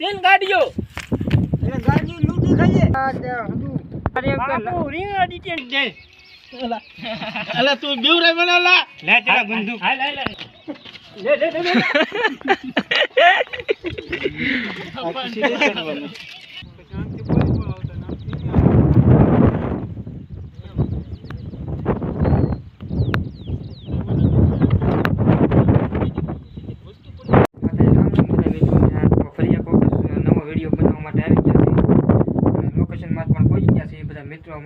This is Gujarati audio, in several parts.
તીન ગાડીઓ એટલે ગાડી લૂંટી ખાઈએ હંધું. બાપુ રીંગણા દીધી ને દે. અલા તું બીવરાય મને અલા લે તેરા બંદૂક હાલ હાલ. લે લે લે લે. આખી સીધી ચડવાનું. ફરી એક વખત નવો વીડિયો બનાવવા માટે આવી ગયા છે લોકેશનમાં પણ પહોંચી ગયા છે એ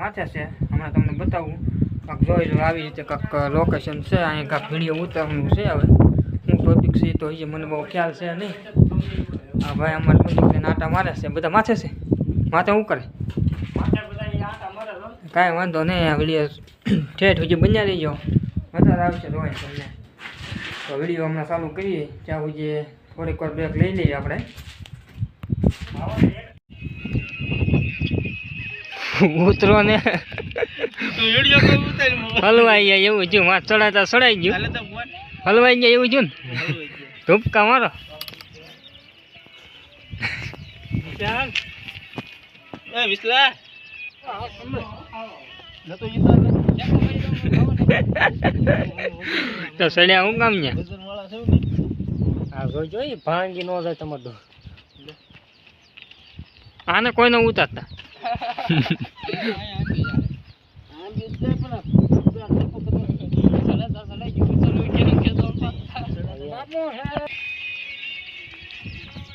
માથે છે. હમણાં તમને બતાવું. કાંક જોઈ લો આવી રીતે કાંક લોકેશન છે. અહીંયા કાંક વીડિયો ઉતારવાનું છે હવે. હું ટોપિક છે તો હજી મને બહુ ખ્યાલ છે નહીં. આ ભાઈ અમારે ટોપિક આટા મારે છે. બધા માથે છે? માથે શું કરે. કાંઈ વાંધો નહીં. આ વીડિયો ઠેઠ હજી બન્યા રહીજો. વધારે આવશે જોઈ તમને. તો વીડિયો હમણાં ચાલુ કરીએ. ત્યાં સુધી થોડીક વાર બ્રેક લઈ લઈએ આપણે. ઉતરો ને હલવાઈ ગયા એવું જો માથ ચડાતા ચડાઈ ગયું. હલવાઈ ગયા એવું જો ને? ધૂપકા મારો. તો સડ્યા હું કામ ને વજન વાળા છે ને? હા જોઈ જોઈ ભાંગી ન જાય તમારું આને કોઈને ઉતારતા.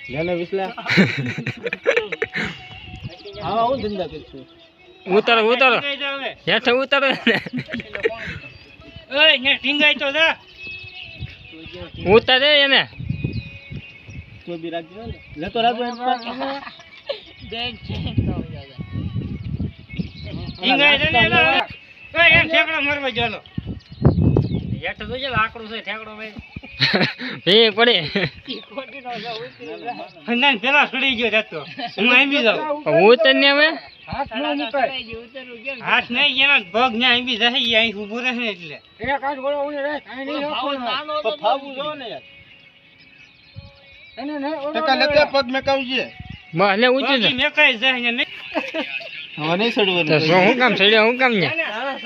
લેને વિસલા. હા હું ધંધા કરશું ઉતારો ઉતારો. હેઠે ઉતારો ઓય, ને ટીંગાઈ તો જા. ઉતારે એને. તો બી રાખજો ને. લેતો રાખજો. બેન છે. ઠેકડો મારવા ચાલો. હેઠે જોજે લાકડું છે ઠેકડો ભાઈ. ભે પડે. ના, પેલા સડી ગયો જતો. હું જાઉં. ને હવે? હાથ નહીં એનો પગ ને જાય અહીં ઊભું રહે ને એટલે. ફાવું જો ને. યાર ટકા પગ મેકાવજે. મેકાઈ જાય ને. હવે નહીં સડવાનું તો શું હું કામ સડ્યા હું કામ ને ના, ના,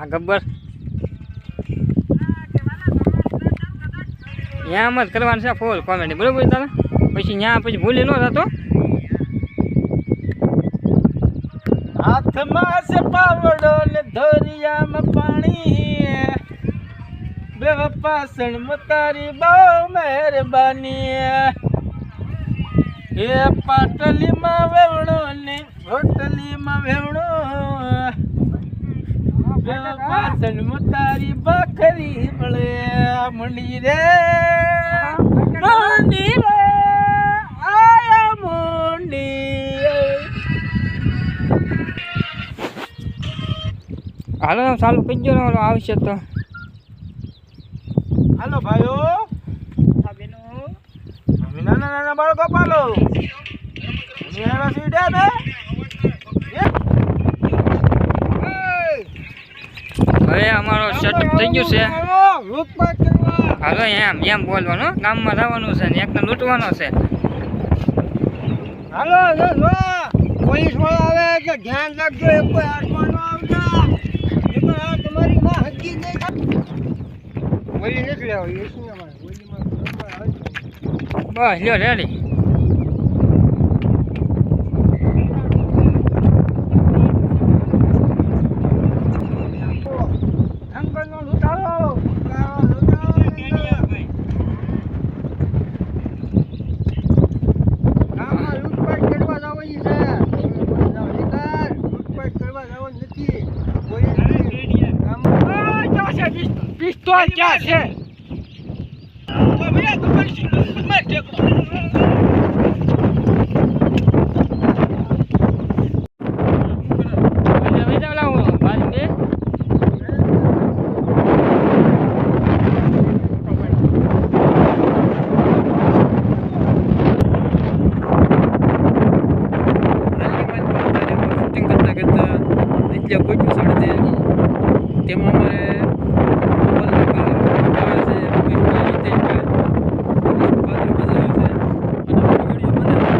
હા ગબ્બર. એમ જ કરવાનું છે ફૂલ કોમેડી બરોબર તમે પછી ત્યાં પછી ભૂલી ન થતો હાથમાં છે પાવડો ને ધોરિયામાં પાણી. બે પાસણ તારી બહુ મહેરબાની. એ પાટલીમાં વેવણો ને હોટલીમાં વેવણો. બે પાસણ તારી બકરી મળે મંડી રે. મંડી રે આયા મંડી. હાલો ચાલુ કરી દો ને આવશે તો. હાલો ભાઈઓ. નાના નાના બાળકો પાલો. આવ્યા છીએ હવે અમારો સેટઅપ થઈ ગયું છે. હવે એમ એમ બોલવાનું ગામમાં રહેવાનું છે ને એકને લૂંટવાનો છે. હાલો પોલીસવાળા આવે કે ધ્યાન રાખજો એક કોઈ હાથમાં ન આવતા. એમાં આ તમારી માં હજી નહીં. ઓલી નથી લેવા એસી ના મારે ઓલીમાં બરોબર આવે છે. બસ લ્યો રેડી અંકલનો લૂંટારો લૂંટારો, લૂંટારો, લૂંટારો. ગામમાં લૂંટપાટ કરવા જવાની છે શિકાર, લૂંટપાટ કરવા જવાની નથી કોઈ ગામમાં ક્યાં છે પિસ્તોલ ક્યાં છે? કરતા કરતા એટલે પહોંચ્યું સાડે તેમાં અમારે બોલ આવે છે મુકેશભાઈ, હિતેશભાઈ, પાત્ર બજાવે છે અને આપણે વીડિયો બનાવ્યો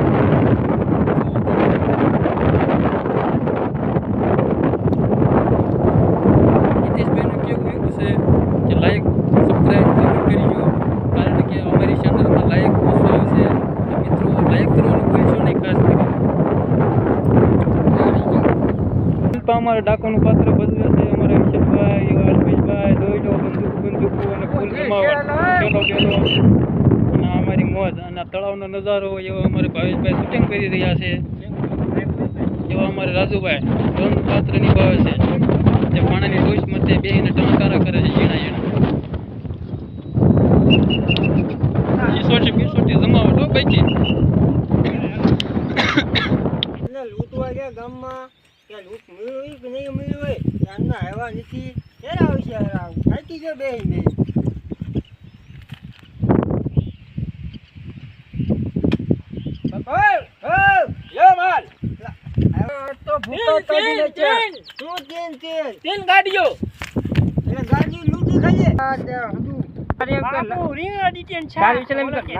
હિતેશભાઈનું કેવું એવું છે કે લાઈક સબસ્ક્રાઈબ જરૂર કરીજો કારણ કે અમારી ચેનલમાં લાઈક ઓછો આવે છે તો મિત્રો લાઈક કરવાનું ભૂલશો નહીં ખાસ કરીને પણ અમારે ડાકોનું પાત્ર ભજવે છે અમારે વિશેષભાઈ અલ્પેશભાઈ દોઈડો બંદૂક બંદૂકો અને ફૂલ જમાવટ પેલો પેલો. અને અમારી મોજ અને તળાવનો નજારો એવો અમારે ભાવેશભાઈ શૂટિંગ કરી રહ્યા છે. એવા અમારે રાજુભાઈ ડોન પાત્ર નિભાવે છે. જે પાણીની ડોશ મધ્ય બેહીને ટણકારા કરે છે ઝીણા ઝીણા. ઈસોટી બીસોટી જમાવટ હો ભાઈજી. લૂંટવા ગયા ગામમાં. કે લૂંટ મળ્યું કે નહીં મળ્યું હોય આવ્યા નથી. ક્યારે આવશે થાકી ગયો બે બે. ગાડી ચલાવી કર.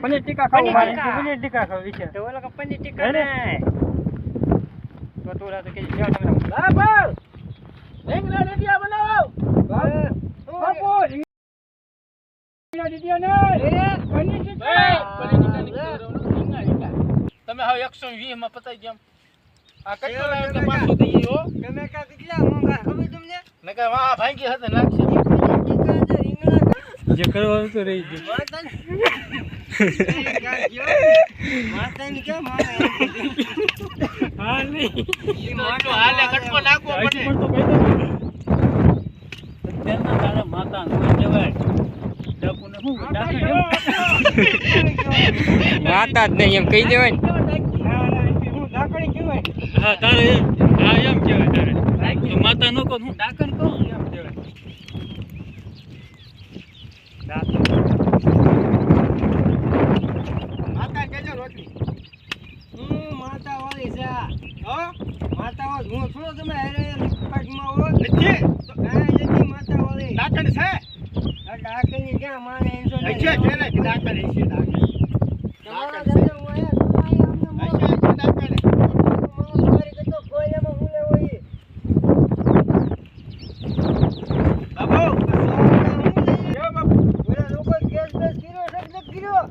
પનીર ટીકા ખાવ મારે. પનીર ટીકા તો કે જાઓ તમે ભાઈ. રીંગણા રોટિયા બનાવો. બાપુ, રીંગણા રોટિયા નહીં. પનીર ટીકા. તમે હવે એકસો વીસમાં પતાઈ ગયા આ લાવ્યો લાવ્યો તો પાંચસો હો? તમે કા કેટલા મોંઘા ખબર તમને? ને કે વાહ ભાંગી હતી નાખશે. જે કરવાનું તો રહી ગયું. માતાને- કેમ આવે? હા નહીં હાલે કટકો નાખવો પડે. અત્યારના તારા માતા નો કહેવાય? ડાકુને શું ડાકે વાતા જ નહીં એમ કહી દેવાય ને. હું ઢાંકણી કહેવાય. હા તારે એમ હા એમ કહેવાય તારે. તો માતા નો કહો હું ડાકણ કહું એમ કહેવાય. માતા કહેજો રોટલી. હું માતા વાળી છે આ. હો? માતા. હું તમે હારે હો. હા, માતા વાળી. આ ઢાંકણી ક્યાં માને એમ છો ને? તમારા દાદા હું અહીંયા તમારી એમાં હું છે કે કર્યો?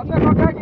અમે બગાડીને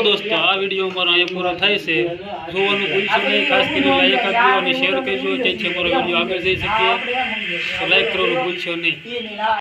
હાલો દોસ્તો, આ વીડિયો અમારો અહીંયા પૂરો થાય છે. જોવાનું ભૂલશો નહીં, ખાસ કરીને લાઈક આપજો અને શેર કરજો, જેથી અમારો વીડિયો આગળ જઈ શકીએ. તો લાઈક કરવાનું ભૂલશો નહીં.